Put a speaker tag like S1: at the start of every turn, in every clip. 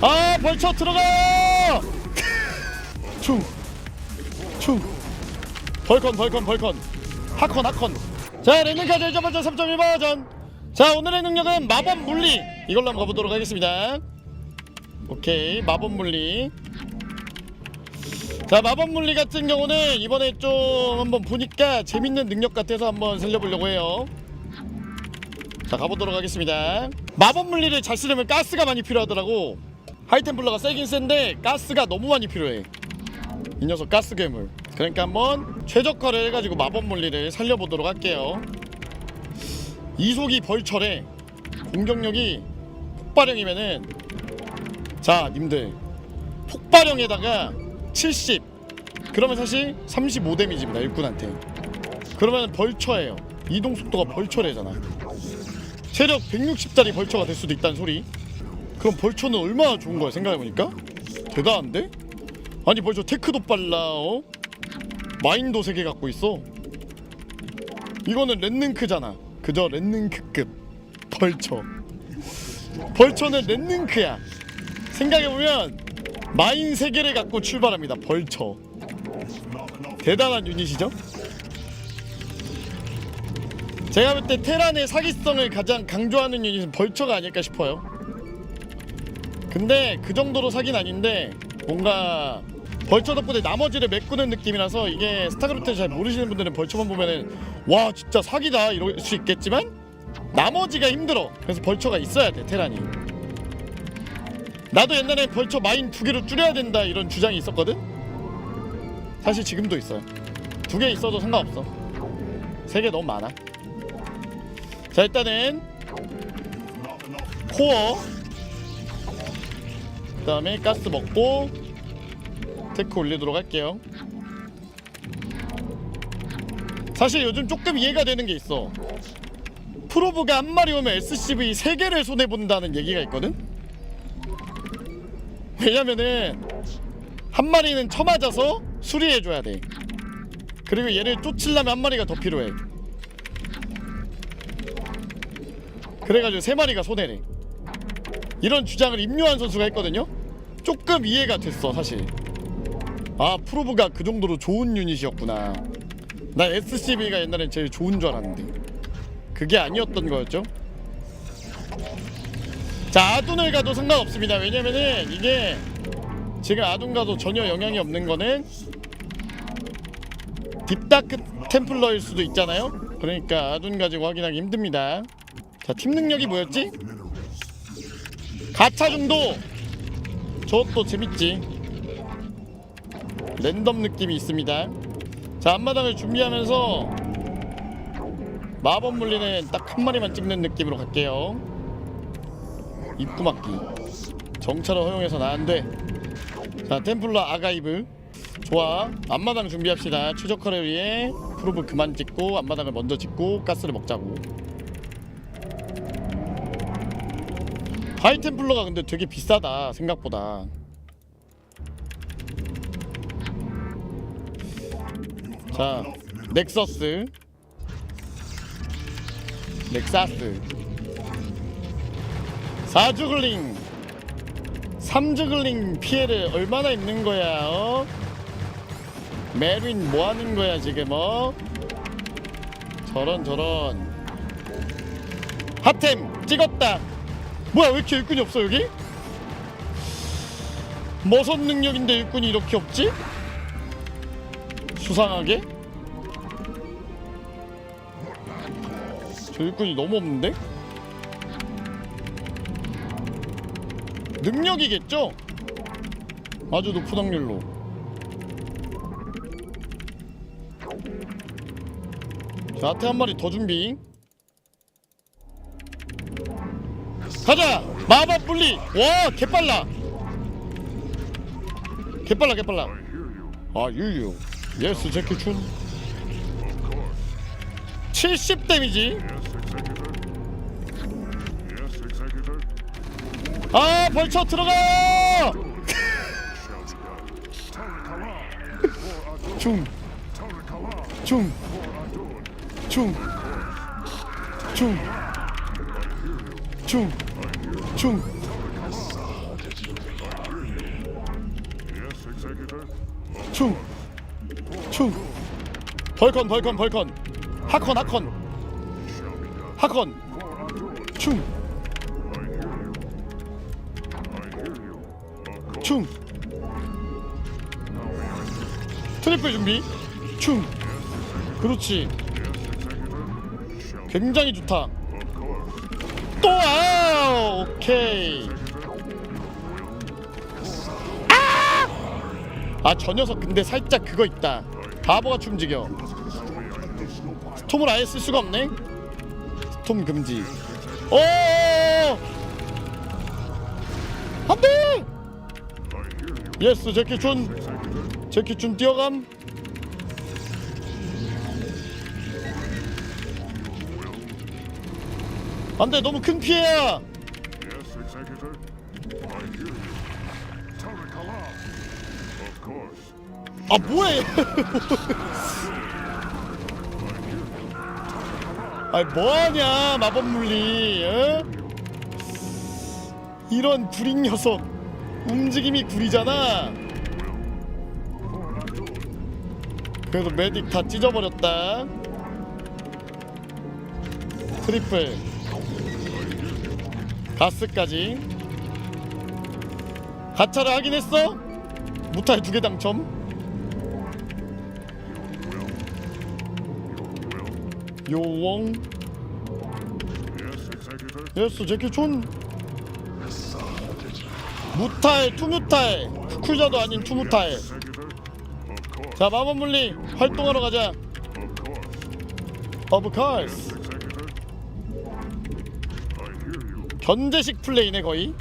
S1: 아 벌쳐 들어가! 충 충. 벌컨 벌컨 벌컨. 하컨 하컨. 자 랜딩카드 1.8전 3.1버전. 자 오늘의 능력은 마법 물리. 이걸로 한번 가보도록 하겠습니다. 오케이 마법 물리. 자 마법 물리 같은 경우는 이번에 좀 한번 보니까 재밌는 능력 같아서 한번 살려보려고 해요. 자 가보도록 하겠습니다. 마법 물리를 잘 쓰려면 가스가 많이 필요하더라고 하이템플러가 세긴 센데 가스가 너무 많이 필요해. 이 녀석 가스 괴물. 그러니까 한번 최적화를 해가지고 마법 물리를 살려보도록 할게요. 이속이 벌철에 공격력이 폭발형이면은 자 님들. 폭발형에다가 70 그러면 사실 35 데미지입니다 일꾼한테. 그러면 벌처예요. 이동 속도가 벌처래잖아. 체력 160짜리 벌처가 될 수도 있다는 소리 그럼 벌처는 얼마나 좋은 거야 생각해보니까? 대단한데? 아니 벌써 테크도 빨라 어? 마인도 3개 갖고 있어. 이거는 랜능크잖아. 그저 랜능크급. 벌처 벌처는 랜능크야. 생각해보면 마인 3개를 갖고 출발합니다 벌처 대단한 유닛이죠? 제가 볼 때 테란의 사기성을 가장 강조하는 유닛은 벌처가 아닐까 싶어요 근데 그 정도로 사기는 아닌데 뭔가 벌처 덕분에 나머지를 메꾸는 느낌이라서 이게 스타크래프트 잘 모르시는 분들은 벌처만 보면은 와 진짜 사기다 이럴 수 있겠지만 나머지가 힘들어. 그래서 벌처가 있어야 돼 테란이. 나도 옛날에 벌처 마인 두 개로 줄여야 된다 이런 주장이 있었거든? 사실 지금도 있어요. 두 개 있어도 상관없어. 세 개 너무 많아. 자 일단은 코어 그 다음에 가스 먹고 테크 올리도록 할게요. 사실 요즘 조금 이해가 되는 게 있어. 프로브가 한 마리 오면 SCV 3개를 손해본다는 얘기가 있거든? 왜냐면은 한 마리는 쳐맞아서 수리해줘야 돼. 그리고 얘를 쫓으려면 한 마리가 더 필요해. 그래가지고 세 마리가 손해래. 이런 주장을 임요한 선수가 했거든요 조금 이해가 됐어 사실. 아 프로브가 그 정도로 좋은 유닛이었구나. 난 SCB가 옛날엔 제일 좋은 줄 알았는데. 그게 아니었던 거였죠? 자 아둔을 가도 상관없습니다. 왜냐면은 이게 지금 아둔 가도 전혀 영향이 없는 거는 딥다크 템플러일 수도 있잖아요? 그러니까 아둔 가지고 확인하기 힘듭니다. 자 팀 능력이 뭐였지? 가차 중도 저것도 재밌지. 랜덤 느낌이 있습니다. 자 앞마당을 준비하면서 마법 물리는 딱 한 마리만 찍는 느낌으로 갈게요. 입구 막기. 정찰을 허용해서 나안돼 자 템플러 아가이브. 좋아. 앞마당 준비합시다. 최적화를 위해 프로브 그만 찍고 앞마당을 먼저 찍고 가스를 먹자고 하이템플러가 근데 되게 비싸다 생각보다. 자 넥서스. 넥사스. 사주글링. 삼주글링 피해를 얼마나 입는 거야 어? 메린 뭐 하는 거야 지금 어? 저런 저런. 핫템 찍었다 뭐야 왜 이렇게 일꾼이 없어 여기? 머선 능력인데 일꾼이 이렇게 없지? 수상하게? 저 일꾼이 너무 없는데? 능력이겠죠? 아주 높은 확률로 자 하태 한 마리 더 준비 가자! 마법 분리! 와 개빨라! 개빨라 개빨라. 아 유유. 예스 제키춘. 70 데미지. 아 벌쳐 들어가! 중, 충. 충, 충, 벌컨 벌컨 벌컨, 하컨 하컨, 하컨, 충, 충, 트리플 준비, 충, 그렇지, 굉장히 좋다. 또한. 오케이. 아! 아, 저 녀석 근데 살짝 그거 있다. 바보같이 움직여. 스톰을 아예 쓸 수가 없네. 스톰 금지. 오! 안 돼! 예스, 제키 준. 제키 준 뛰어감. 안 돼, 너무 큰 피해야.
S2: Executor. I hear you. The Kalam. Of course.
S1: 아, 뭐해? 아, 뭐하냐, 마법 물리. 에? 이런 구린 녀석. 움직임이 구리잖아. 그래도 메딕 다 찢어버렸다. 트리플. 가스까지. 가차를 하긴 했어? 무탈 두 개 당첨. 요웡. 예스 제키 촌 무탈 투무탈 쿠쿠자도 아닌 투무탈. 자 마법물리 활동하러 가자
S2: Of course.
S1: 견제식 플레이네 거의.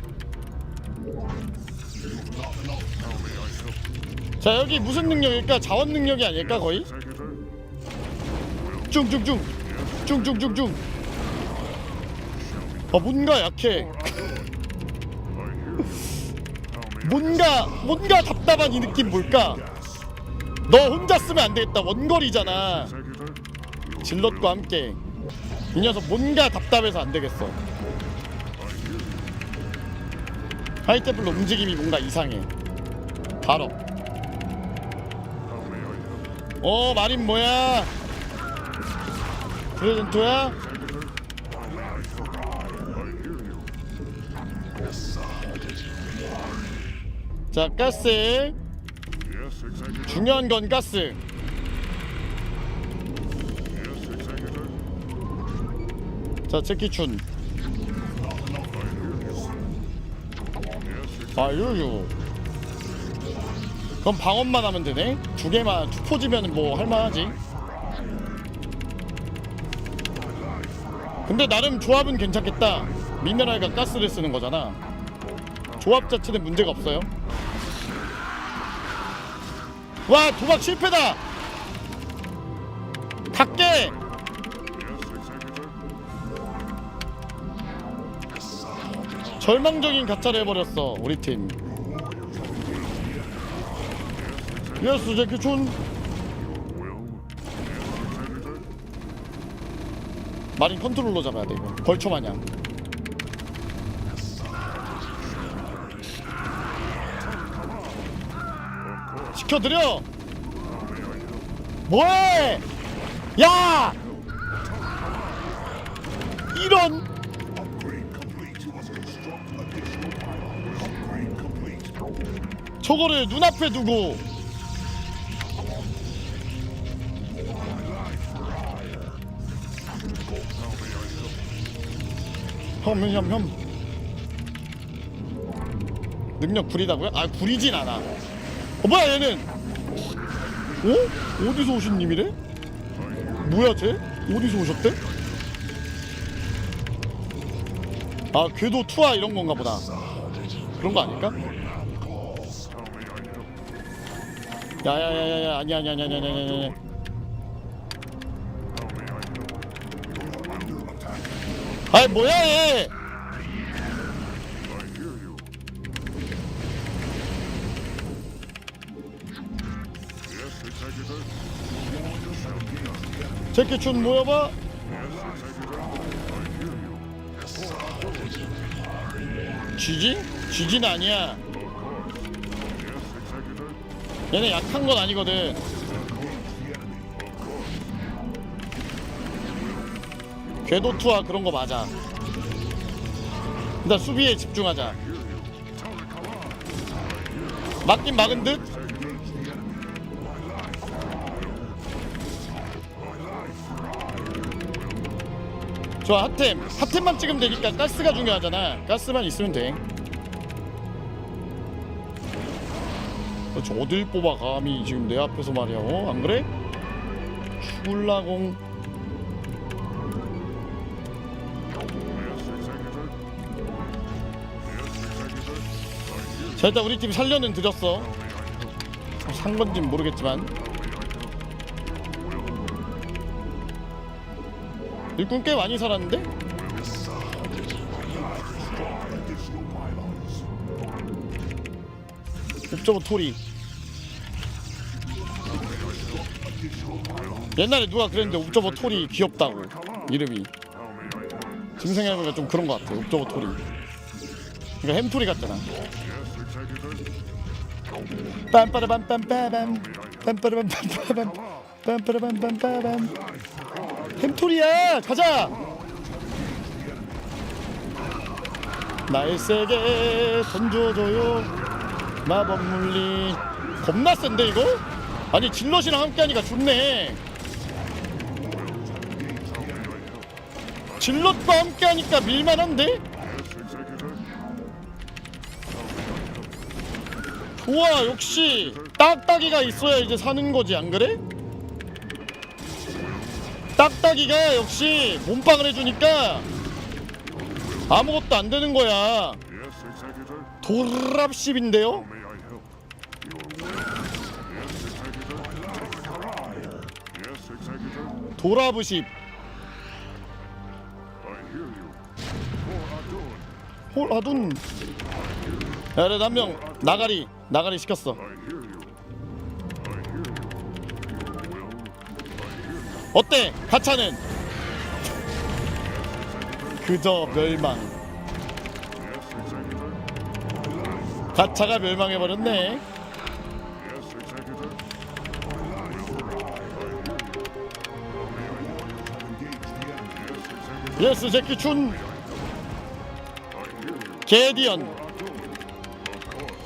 S1: 자 여기 무슨 능력일까? 자원 능력이 아닐까 거의. 쭝쭝쭝 쭝쭝쭝쭝 아 뭔가 약해. 뭔가 뭔가 답답한 이 느낌 뭘까? 너 혼자 쓰면 안 되겠다. 원거리잖아. 질럿과 함께. 이 녀석 뭔가 답답해서 안 되겠어 하이테블로 움직임이 뭔가 이상해 바로. 어 마린 뭐야 프레젠토야. 자 가스. 중요한 건 가스. 자 제키춘 아 유유 그럼 방어만 하면 되네? 두 개만 투포지면 뭐 할만하지? 근데 나름 조합은 괜찮겠다. 미네랄과 가스를 쓰는 거잖아. 조합 자체는 문제가 없어요. 와 도박 실패다 절망적인 가차를 해버렸어 우리 팀. 예스 제키춘. 마린 컨트롤러 잡아야 돼 이거. 벌초 마냥. 시켜드려! 뭐해! 야! 이런 저거를 눈앞에 두고 혐혐혐 능력 구리다고요? 아 구리진 않아 어 뭐야 얘는 어? 어디서 오신 님이래? 뭐야 쟤? 어디서 오셨대? 아 궤도 투하 이런 건가 보다 그런 거 아닐까? 야야야야야 아니야 아니야 아니야 아니야 아니야 아니야 아이 뭐야 얘. 제키춘 모여봐. 쥐진? 쥐진 아니야 얘네 약한 건 아니거든. 궤도 투하 그런 거 맞아. 일단 수비에 집중하자. 맞긴 막은 듯? 좋아 핫템. 핫템만 찍으면 되니까 가스가 중요하잖아. 가스만 있으면 돼 그렇지 어딜 뽑아 감히 지금 내 앞에서 말이야. 어? 안 그래? 훌라공. 자 일단 우리 팀 살려는 들었어. 산 건진 모르겠지만. 일꾼 꽤 많이 살았는데? 옵저버 토리 옛날에 누가 그랬는데 옵저버 토리 귀엽다고. 이름이. 지금 생각해보니까 좀 그런 것 같아 옵저버 토리 그러니까 햄토리 같잖아. 빰빠라밤빰빠밤. 빰빠라밤빰빠밤. 빰빠라밤빰빠밤. 햄토리야! 가자! 날 세게 던져줘요. 마법 물리. 겁나 센데 이거? 아니 질럿이랑 함께 하니까 좋네 질럿과 함께 하니까 밀만한데? 좋아 역시 딱딱이가 있어야 이제 사는 거지 안 그래? 딱딱이가 역시 몸빵을 해주니까 아무것도 안 되는 거야. 도랍십인데요? 도라브십 홀 아둔 야 그래 한명 나가리 나가리 시켰어. 어때 가차는 그저 멸망. 가차가 멸망해버렸네. 예스 제키 춘 게디언.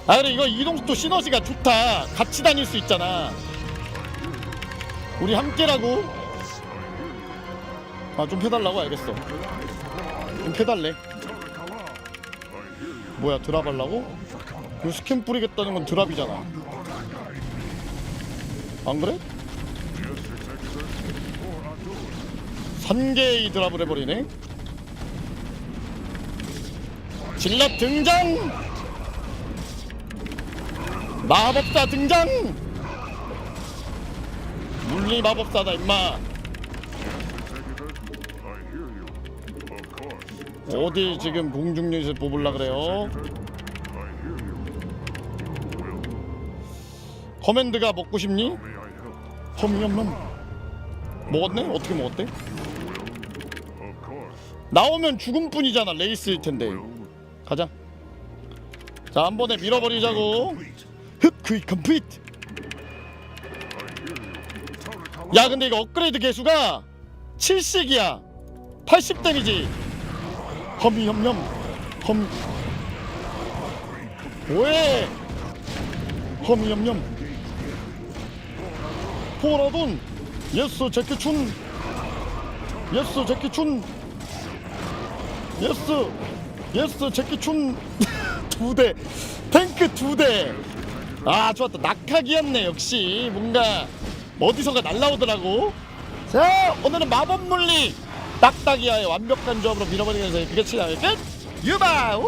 S1: 아 그래 이거 이동속도 시너지가 좋다. 같이 다닐 수 있잖아. 우리 함께라고. 아 좀 해달라고 알겠어. 좀 해달래. 뭐야 드랍 하려고? 이거 스캔 뿌리겠다는 건 드랍이잖아. 안 그래? 산개의 드랍을 해버리네 질럿 등장 마법사 등장 물리 마법사다 임마. 어디 지금 공중유닛을 뽑으려 그래요. 커맨드가 먹고 싶니? 없는 먹었네? 어떻게 먹었대? 나오면 죽음뿐이잖아 레이스일 텐데 가자. 자 한 번에 밀어버리자고. 흡 컴플리트 야 근데 이거 업그레이드 개수가 7씩이야. 80 데미지. 험이 험염 험. 왜? 험이 험염 포라돈. 예스 제키춘. 예스 제키춘. 예스 예스 제키춘 두대. 탱크 두대아 좋았다. 낙하기였네 역시. 뭔가 어디선가 날라오더라고. 자 오늘은 마법 물리. 딱딱이와의 완벽한 조합으로 밀어버리면서 그게 치다 끝. 유바! 우